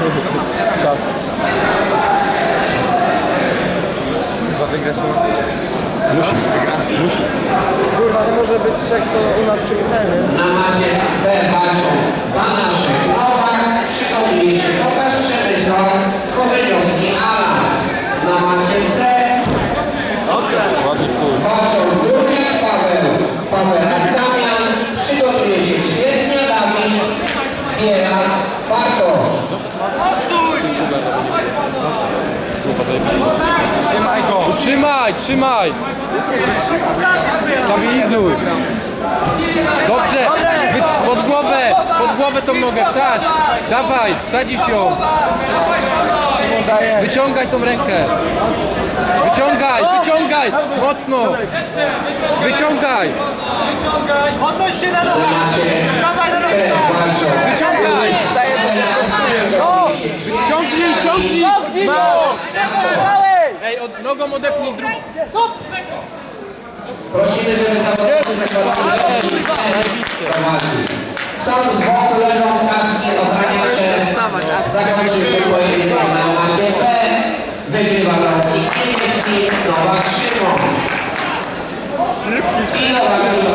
Czas. Chyba wygrasz Musi. Musi. Kurwa, nie może być trzech, co u nas przyjechali. Na macie B walczą Banaszek, Nowak, przygotuje się Tokarz Przemysław, Korzeniowski, Alan. Na macie C pół. walczą Trzymaj go. Trzymaj, trzymaj! Stabilizuj! Dobrze! Wy- Pod głowę! Pod głowę tą nogę, wsadź! Dawaj, wsadzisz ją! Szymon daje. Wyciągaj tą rękę! Wyciągaj, wyciągaj! Mocno! Wyciągaj! Podnoś się na Na nogi! macie Dawaj na nogi! C walczą Wyciągaj! Daje, bo się prostuje. No. Ciągnij go! Ej, od, nogą odepnij drugą. Prosimy, żeby zawodnicy zakładali. Są z boku leżą kaski ochraniacze. Zakończył się pojedynek na macie B. Wygrywa zawodnik niemiecki Nowak Szymon. I Nowak prosimy